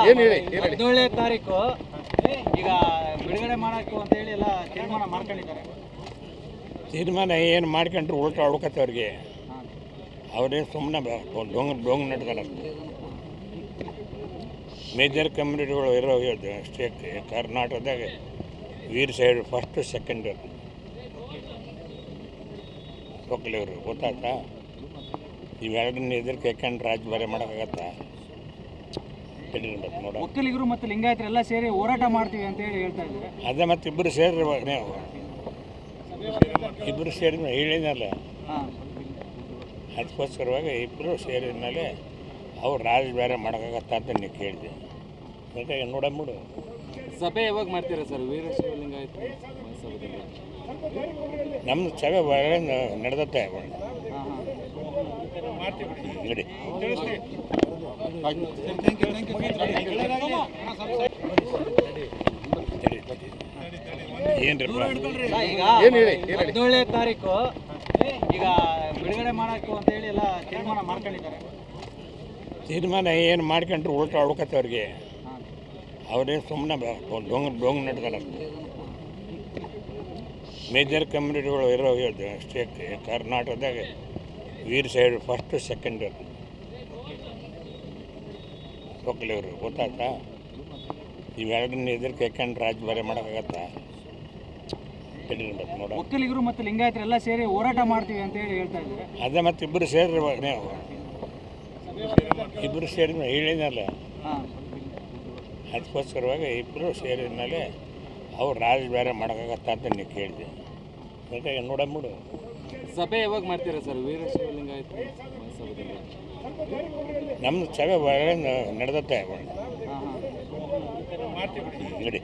ಹದಿನೇಳನೇ ತಾರೀಕು ಈಗ ಬಿಡುಗಡೆ ಮಾಡಕ್ಕೆ ಅಂತ ಹೇಳಿ ಎಲ್ಲ ತೀರ್ಮಾನ ಮಾಡ್ಕೊಂಡಿದ್ದಾರೆ. ತೀರ್ಮಾನ ಏನು ಮಾಡ್ಕೊಂಡ್ರು ಉಲ್ಟಾ ಹೊಡ್ಕತ್ತೆ ಅವ್ರಿಗೆ? ಅವ್ರೇನು ಸುಮ್ಮನೆ ಡೊಂಗ್ ಡೊಂಗ್ ನಡ್ಕಲ್ಲ ಮೇಜರ್ ಕಮ್ಯುನಿಟಿಗಳು ಇರೋ ಸ್ಟೇಟ್ ಕರ್ನಾಟಕದಾಗ ವೀರ್ ಸೈಡ್ ಫಸ್ಟ್ ಸೆಕೆಂಡ್ ಒಕ್ಕಲಿಗರು ಗೊತ್ತಾಯ್ತಾ? ಇವೆರಡನ್ನ ಎದುರು ಕೇಳ್ಕೊಂಡು ರಾಜ್ಯ ಬೇರೆ ಮಾಡೋಕ್ಕಾಗತ್ತಾ? ನೋಡ ಒಕ್ಕಲಿಗರು ಮತ್ತು ಲಿಂಗಾಯತರು ಎಲ್ಲ ಸೇರಿ ಹೋರಾಟ ಮಾಡ್ತೀವಿ ಅಂತ ಹೇಳಿ ಹೇಳ್ತಾ ಇದ್ದಾರೆ. ಅದೇ ಮತ್ತೆ ಇಬ್ಬರು ಸೇರಿ ನೀವು ಇಬ್ಬರು ಸೇರಿ ಹೇಳಿದ್ನಲ್ಲ. ಹಾಂ. ಅದಕ್ಕೋಸ್ಕರವಾಗಿ ಇಬ್ಬರು ಸೇರಿದ ಮೇಲೆ ಅವ್ರು ರಾಜ ಬೇರೆ ಮಾಡೋಕ್ಕಾಗತ್ತ ಅಂತ ನೀವು ಕೇಳಿದೆ ಮತ್ತೆ ನೋಡಂಬಿಡು ಸಭೆ ಯಾವಾಗ ಮಾಡ್ತೀರಾ ಸರ್? ವೀರಶೈವ ಲಿಂಗಾಯತ ಸಭೆದಲ್ಲಿ ನಮ್ಮ ಸಭೆ ನಡೆದತ್ತೆ ನೋಡಿ ಏನ್ರಿಪ್ಪ? ಈಗ ಏನ್ ಹೇಳಿ, ಏನ್ ಹೇಳಿ? ಹದಿನೇಳನೇ ತಾರೀಕು. ಈಗ ಬಿಡುಗಡೆ ಮಾಡಕ್ಕೂ ಅಂತ ಹೇಳಿ ಎಲ್ಲ ತೀರ್ಮಾನ ಮಾಡ್ಕೊಂಡಿದ್ದಾರೆ. ತೀರ್ಮಾನ ಏನು ಮಾಡ್ಕೊಂಡ್ರು ಉಲ್ಟಾ ಹೊಡ್ಕತ್ತೆ ಅವ್ರಿಗೆ ಅವರೇ ಅವ್ರೇನು ಸುಮ್ಮನೆ ಡೊಂಗ್ ಡೊಂಗ್ ನಡ್ದಾರ ಮೇಜರ್ ಕಮ್ಯುನಿಟಿಗಳು ಇರೋ ಸ್ಟೇಟ್ ಕರ್ನಾಟಕದಾಗ. ವೀರ್ ಸೈಡ್ ಫಸ್ಟ್ ಸೆಕೆಂಡ್ ಒಕ್ಕಲಿಗರು ಗೊತ್ತಾಯ್ತಾ? ಇವೆರಡನ್ನ ಎದುರು ಕೇಳ್ಕೊಂಡು ರಾಜ್ಯ ಬೇರೆ ಮಾಡೋಕ್ಕಾಗತ್ತಾ? ಒಕ್ಕಲಿಗರು ಮತ್ತು ಲಿಂಗಾಯತರು ಎಲ್ಲ ಸೇರಿ ಹೋರಾಟ ಮಾಡ್ತೀವಿ ಅಂತ ಹೇಳಿ ಹೇಳ್ತಾ ಇದ್ದಾರೆ. ಅದೇ ಮತ್ತೆ ಇಬ್ಬರು ಸೇರಿ ನೀವು. ಇಬ್ಬರು ಸೇರಿ ಹೇಳಿದ್ನಲ್ಲ? ಅದಕ್ಕೋಸ್ಕರವಾಗಿ ಇಬ್ಬರು ಸೇರಿದ ಮೇಲೆ ಅವ್ರು ರಾಜ ಬೇರೆ ಮಾಡೋಕ್ಕಾಗತ್ತ ಅಂತ ನೀವು ಕೇಳಿದೆ ಮತ್ತೆ ನೋಡಂಬಿಡು ಸಭೆ ಯಾವಾಗ ಮಾಡ್ತೀರಾ ಸರ್? ವೀರಶೈವ ಲಿಂಗಾಯತ ಸಭೆದಲ್ಲಿ ನಮ್ಮ ಸಭೆ ಒಳಗೆ ನಡೆದತ್ತೆ ಯು ಥ್ಯಾಂಕ್ ನೋಡಿ.